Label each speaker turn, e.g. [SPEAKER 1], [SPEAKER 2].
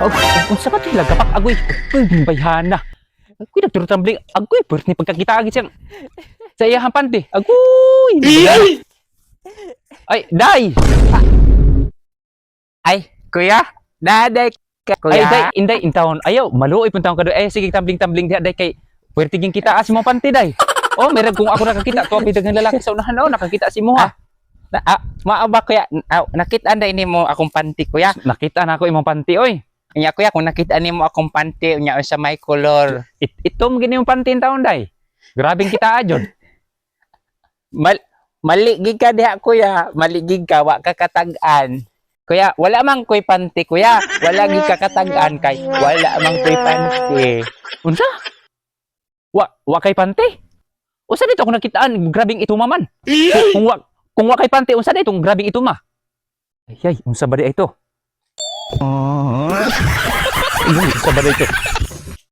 [SPEAKER 1] Og unsa ba tila gapak agoy? Uy, bayhana. Agoy nagturutambling. Agoy, pero ni pagkakita agi siyang sa iyang panty. Agoy. Ay, day.
[SPEAKER 2] Ay, kuya, daday ka,
[SPEAKER 1] Ay,
[SPEAKER 2] kuya.
[SPEAKER 1] day, inday intawon. Ayaw, maluoy pun taon ka do. Ay, sige tambling-tambling diha day kay Pwerte ging kita as mo panty day. Oh, meron kung ako nakakita to ang lalaki sa unahan oh, nakakita si mo ha.
[SPEAKER 2] Na, ah, maaba kuya, ah, nakita anday nimo akong panty kuya.
[SPEAKER 1] Nakita na ako imong panty oy.
[SPEAKER 2] Nya kuya, kung nakita nimo akong panty, nya sa may color.
[SPEAKER 1] It, itom gini yung panty taon day. Grabing kita ajod.
[SPEAKER 2] Mal maligig ka diha kuya, maligig ka wa ka katag-an. Kuya, wala mang koy panty kuya. Wala gid ka katag-an kay wala mang koy panty.
[SPEAKER 1] Unsa? Wa wa kay panty? Usa dito ako nakitaan, grabing ituma man. Kung wa kung wa kay panty, unsa dito grabing ituma? Ay, ay, unsa ba di ito? Ay, unsa ba di ito?